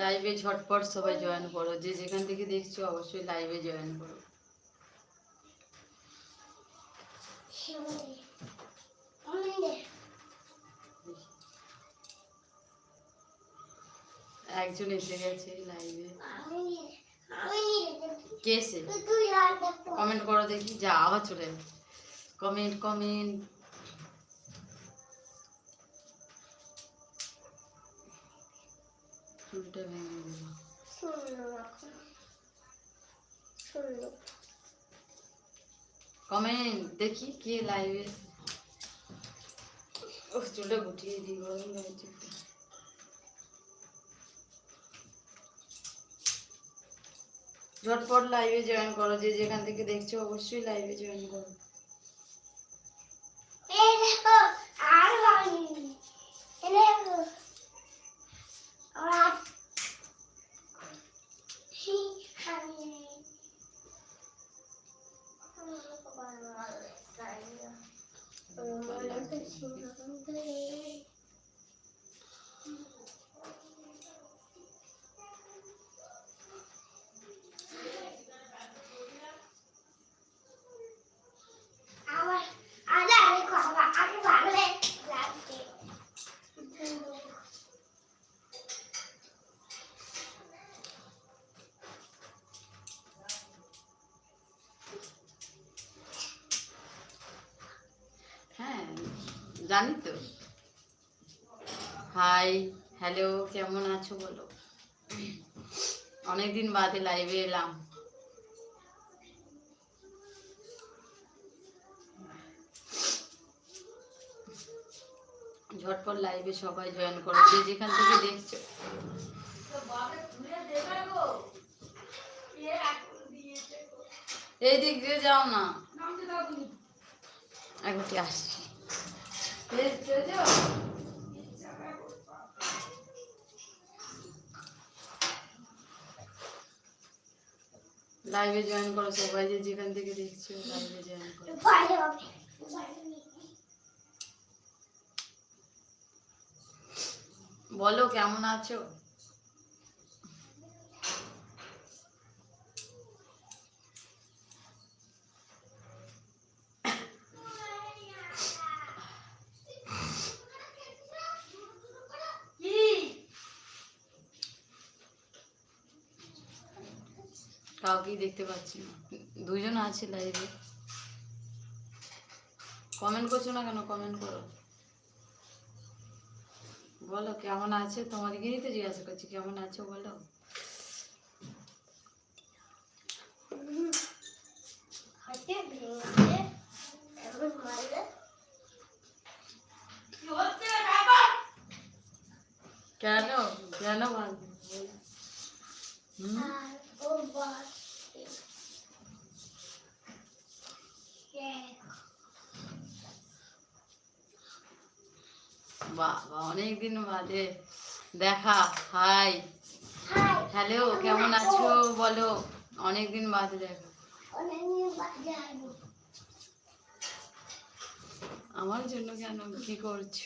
লাইভে ঝটপট সবাই জয়েন করো। যে যেখান থেকে দেখছ অবশ্যই লাইভে জয়েন করো। একজন এসে গেছে লাইভে কে এসে? কমেন্ট করো দেখি। যা আবার চলে কমেন্ট কমেন্ট কমেন্ট, দেখি কে লাইভে ও চুলটা গুটিয়ে দিই, গরম। ঝটপট লাইভে জয়েন করো, যে যেখান থেকে দেখছ, অবশ্যই লাইভে জয়েন করো এই দেখো আর বাড়ি এই দেখো আর সি আমি আমার আরে আরে খাবা আগে ভাগলে লাগছে হ্যাঁ জানি তো। হাই হ্যালো কেমন আছো বলো? অনেকদিন বাদে লাইভে এলাম। ঝটপট লাইভে সবাই জয়েন করো যে যেখান থেকে দেখছ। এই দিক দিয়ে যাও না। একবারটি আসছি। লাইভে জয়েন করো সবাই যে যেখান থেকে দেখছ লাইভে জয়েন করো। বলো কেমন আছো? কাউকেই দেখতে পাচ্ছি না। দুজন আছে লাইভে কমেন্ট করছ না কেন? কমেন্ট করো। বলো, কেমন আছে? তোমাদেরকেই তো জিজ্ঞাসা করছি, কেমন আছো বলো হাতে ভেঙে এখন মারলে কেন কেন বল হুম আর ও বাস বাবা অনেকদিন বাদে। দেখা হাই হ্যালো কেমন আছো? বলো অনেকদিন বাদে দেখা। আমার জন্য কেন কি করছ?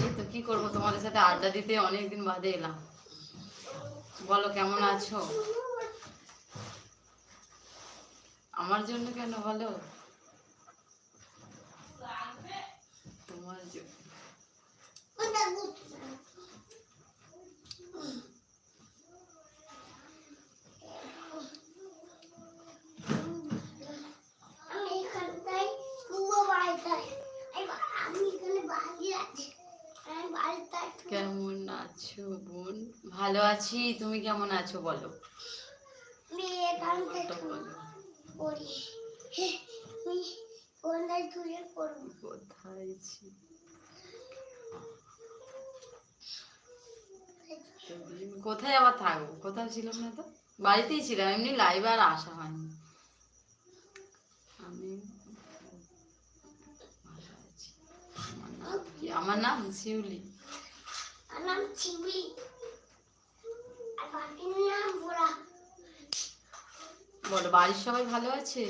এই তো কি করব তোমাদের সাথে আড্ডা দিতে অনেকদিন বাদে এলাম। বলো কেমন আছো? আমার জন্য কেন বলো? তোমার জন্য। কেমন আছো বোন? ভালো আছি। তুমি কেমন আছো বলো? আমি এখান কোথায় আবার থাকব? কোথাও ছিলাম না তো? বাড়িতেই ছিলাম এমনি লাইভ আর আসা হয়নি। আমি আমার নাম শিউলি। আর নাম বোরা বলো বাড়ির সবাই ভালো আছে?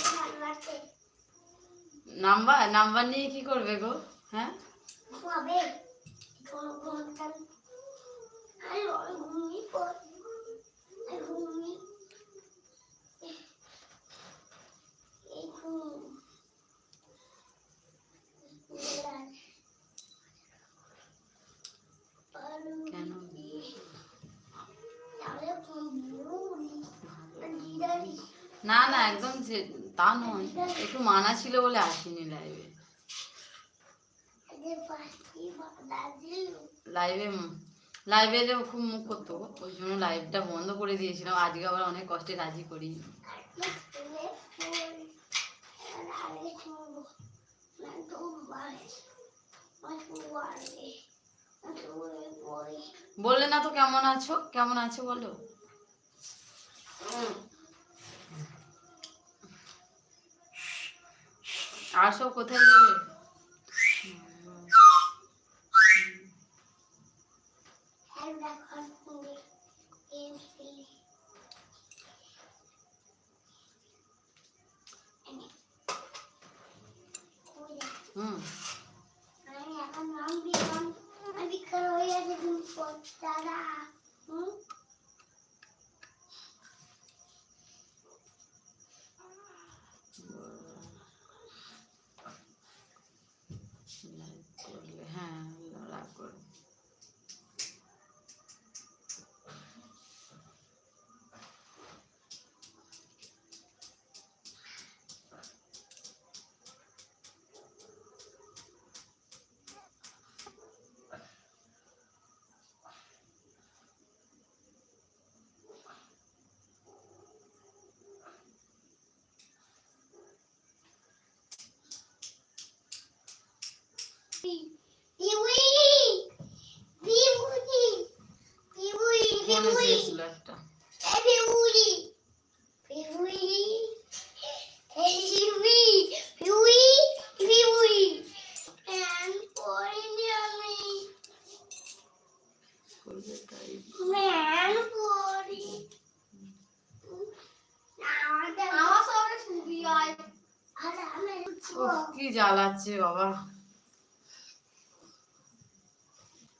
সবাই ভালো আছে। নাম্বার নাম্বার নিয়ে কি করবে গো? হ্যাঁ ঘুমাবে কোনো ঘুমতাম আরে ওই ঘুমিয়ে পড় আর ঘুমিয়ে এই ঘুম কেন তাহলে ঘুমিয়ে দিদারি না না একদম যে- তা নয়। একটু মানা ছিল বলে আসিনি লাইভে লাইভে লাইভে খুব মুখ করতো, ওই জন্য লাইভটা বন্ধ করে দিয়েছিলাম। আজকে আবার অনেক কষ্টে রাজি করি। বললে না তো কেমন আছো? কেমন আছো বলো? আর সব কোথায় গেলে? I'm back on games Billy. Hmm. I am hungry. I'm because I didn't put that up. কি জ্বালাচ্ছে বাবা?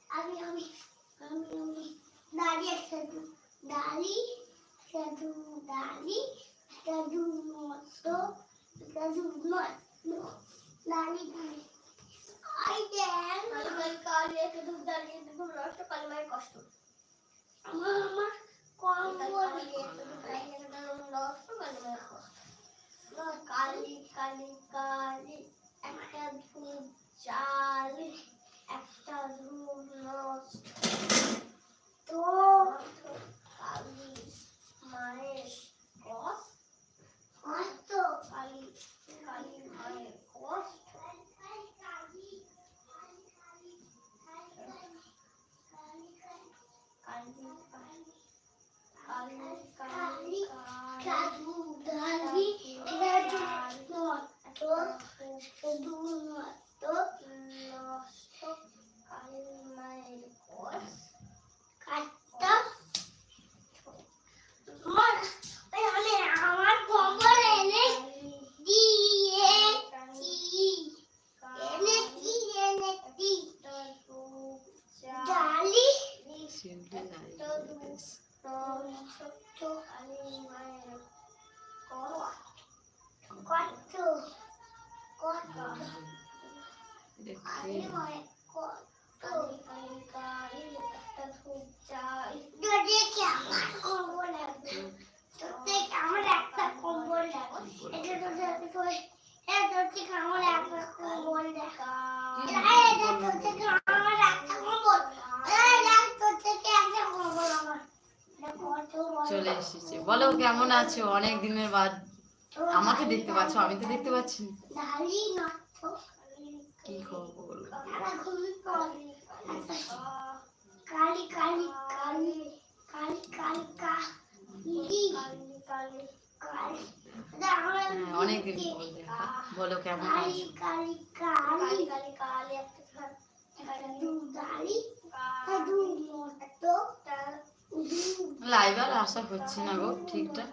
আই নষ্ট কালমায় কষ্ট। আমার কম নষ্ট কালমায় কষ্ট কালি কালি কালি একটা ধূপ চাল একটা ধূপ নষ্ট তো কালি মায়ের কষ্ট কষ্ট কালি কালি মায়ের কষ্ট কালি কালি কালি কালি সাধু দালি সাধু তো সাধু তো নষ্ট কালি মায়ের কোষ কাটটা আমার ওই আমি আমার কম্বল এনে দিয়েছি এনেছি এনেছি ডালি শিউলি লাইভ করেছে। ছোট্ট কালী মায়ের কত কত দেখতে কালী মায়ের কত কালী কালী কালী একটা ধূপ চাই যদি কি আমার কম্বল লাগবে তোর থেকে আমার একটা কম্বল লাগবে এটা তো যাতে কই এটা তোর থেকে আমার একটা কম্বল দেখা এটা তোর থেকে আমার একটা কম্বল এটা তোর থেকে একটা কম্বল আমার এটা কত বড় চলে এসেছে। বলো, কেমন আছো? অনেক দিনের বাদ। আমাকে দেখতে পাচ্ছ? আমি তো দেখতে পাচ্ছি না। বলো কেমন কালি আছো লাইভ আর আসা হচ্ছে না গো ঠিকঠাক।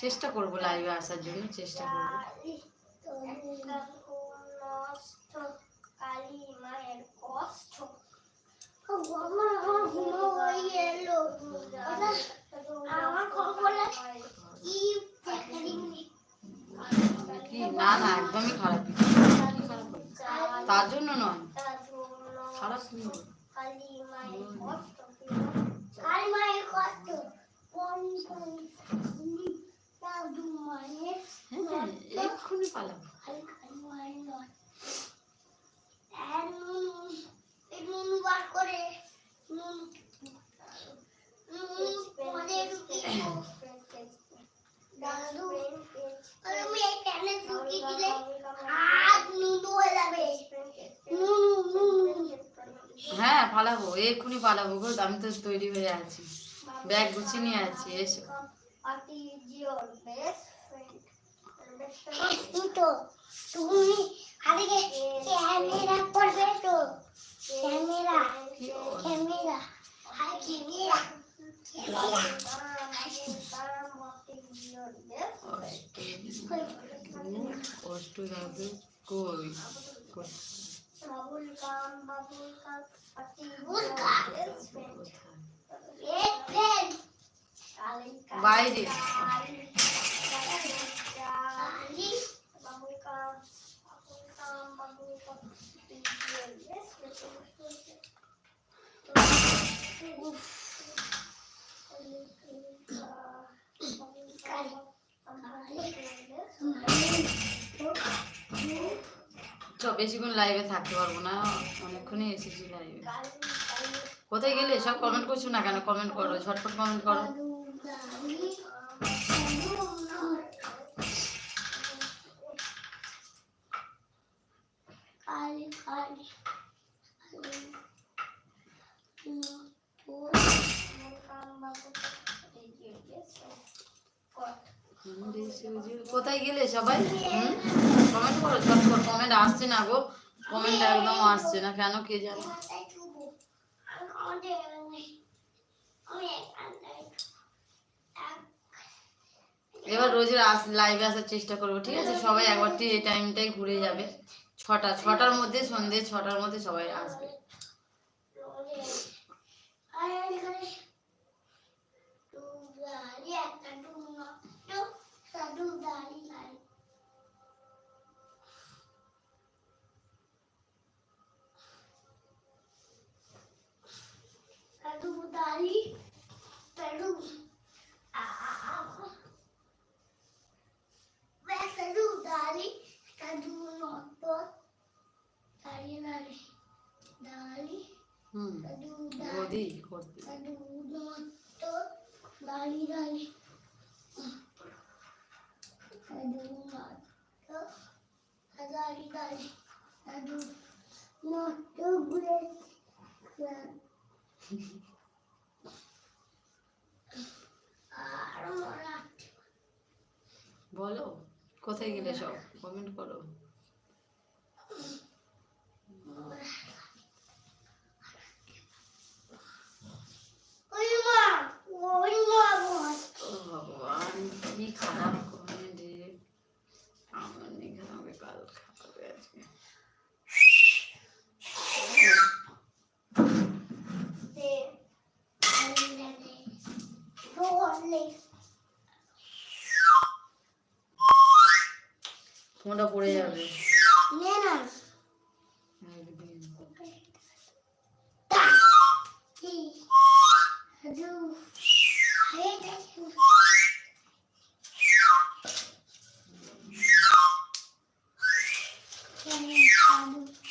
চেষ্টা করব লাইভে আসার জন্য চেষ্টা করব কালী মায়ের কষ্ট আমার আমার ঘুমো হয়ে এলো আমার কখনো কি দেখারিনি কি না না একদমই খারাপ কিছু না। কি খারাপ হলো? তার জন্য নয় খারাপ কি হলো? কালী মায়ের কষ্ট কালী মায়ের কষ্ট কোন কোন দাদু মায়ের হ্যাঁ এক্ষুনি পালাবো কালী কালী মায়ের নয় আর নুন এই নুন বার করে নুন নুন পদে ঢুকিয়ে দাদু আর আমি এই প্যানে ঢুকিয়ে দিলে হাত নুনু হয়ে যাবে নুনু নুনু হ্যাঁ পালাবো এক্ষুনি পালাবো গো আমি তো তৈরি হয়ে আছি। ব্যাগ গুছিয়ে নিয়ে আছি এসো। তো তুমি আগে ক্যামেরা করবে তো ক্যামেরা ক্যামেরা আর ক্যামেরা কষ্ট। যাবে কই? বাবুল কাম বাবুল কাম বাবুল কাম এক ফেন বাইরে। বেশিক্ষণ লাইভে থাকতে পারব না, অনেকক্ষণই এসেছি লাইভে কোথায় গেলে? সব কমেন্ট করছ না কেন? কমেন্ট করো, ঝটপট কমেন্ট করো। কোথায় গেলে সবাই? কমেন্ট করো, ঝটপট কমেন্ট আসছে না গো। কমেন্ট একদম আসছে না, কেন কে জানে? এবার আস লাইভে আসার চেষ্টা করব, ঠিক আছে? সবাই একবারটি এই টাইমটাই ঘুরে যাবে। ছটা ছটার মধ্যে সন্ধে ছটার মধ্যে সবাই আসবে। বলো কোথায় গেলে সব? কমেন্ট করো। ভগবান কি খারাপ কমেন্ট রে আমার নিখে আমাকে কাল খাবে আজকে yang.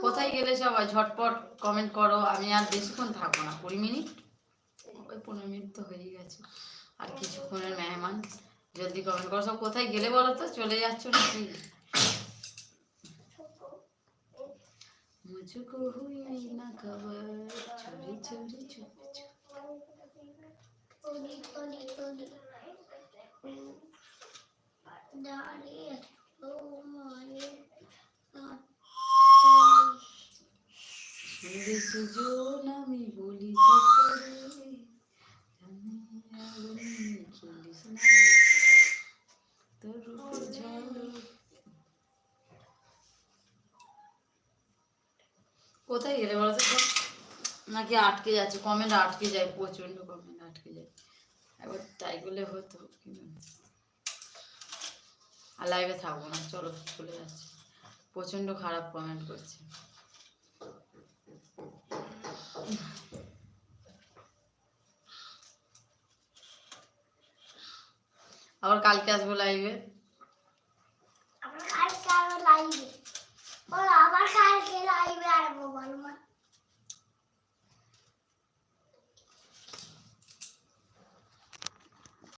কোথায় গেলে সবাই ঝটপট কমেন্ট করো? আমি আর বেশিক্ষণ থাকব না। কুড়ি মিনিট? ওই পনেরো মিনিট তো হয়ে গেছে। আর কিছুক্ষণের মেহমান। জলদি কমেন্ট করো। সব কোথায় গেলে বলো তো? চলে যাচ্ছ নাকি? मुझको हुई ना खबर। चोरी चोरी चुप चुप जो नामी बोली जो करे तो रुक जाओ কোথায় গেলে বলো তো নাকি আটকে যাচ্ছে কমেন্ট আটকে যায় প্রচণ্ড কমেন্ট আটকে যায়। একবার তাই করলে হতো কিন্তু আর লাইভে থাকব না চলো চলে যাচ্ছে। প্রচণ্ড খারাপ কমেন্ট করছে। আবার কালকে আসব লাইভে আমরা কালকে আবার লাইভে বলো আবার কালকে লাইভে আসব বলো মা